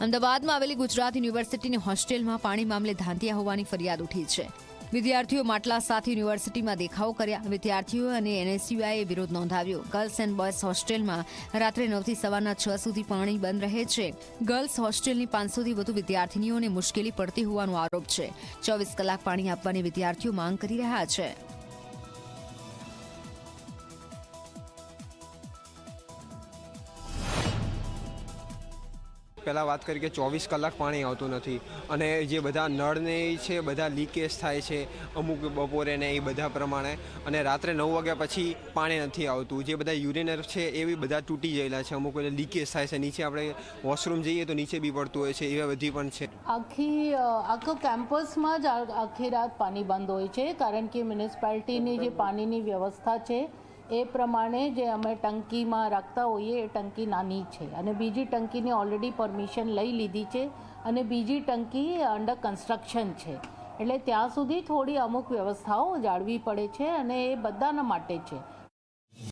અમદાવાદમાં આવેલી ગુજરાત યુનિવર્સિટીની હોસ્ટેલમાં પાણી મામલે ધાંધિયા હોવાની ફરિયાદ ઉઠી છે. વિદ્યાર્થીઓ માટલા સાથે યુનિવર્સિટીમાં દેખાવો કર્યા. વિદ્યાર્થીઓ અને એનએસયુઆઈએ વિરોધ નોંધાવ્યો. ગર્લ્સ એન્ડ બોયઝ હોસ્ટેલમાં રાત્રે નવથી સવારના છ સુધી પાણી બંધ રહે છે. ગર્લ્સ હોસ્ટેલની પાંચસોથી વધુ વિદ્યાર્થીનીઓને મુશ્કેલી પડતી હોવાનો આરોપ છે. ચોવીસ કલાક પાણી આપવાની વિદ્યાર્થીઓ માંગ કરી રહ્યા છે. પહેલાં વાત કરી કે ચોવીસ કલાક પાણી આવતું નથી. અને જે બધા નળને છે, બધા લીકેજ થાય છે, અમુક બપોરે ને એ બધા પ્રમાણે. અને રાત્રે નવ વાગ્યા પછી પાણી નથી આવતું. જે બધા યુરિનર છે, એ બી બધા તૂટી ગયેલા છે. અમુક એટલે લીકેજ થાય છે. નીચે આપણે વોશરૂમ જઈએ તો નીચે બી પડતું હોય છે, એવા બધી પણ છે. આખી આખો કેમ્પસમાં જ આખી રાત પાણી બંધ હોય છે. કારણ કે મ્યુનિસિપાલિટીની જે પાણીની વ્યવસ્થા છે એ પ્રમાણે જે અમે ટંકીમાં રાખતા હોઈએ, એ ટંકી નાની છે. અને બીજી ટંકીની ઓલરેડી પરમિશન લઈ લીધી છે અને બીજી ટંકી અંડર કન્સ્ટ્રક્શન છે. એટલે ત્યાં સુધી થોડી અમુક વ્યવસ્થાઓ જાળવી પડે છે અને એ બધાના માટે છે.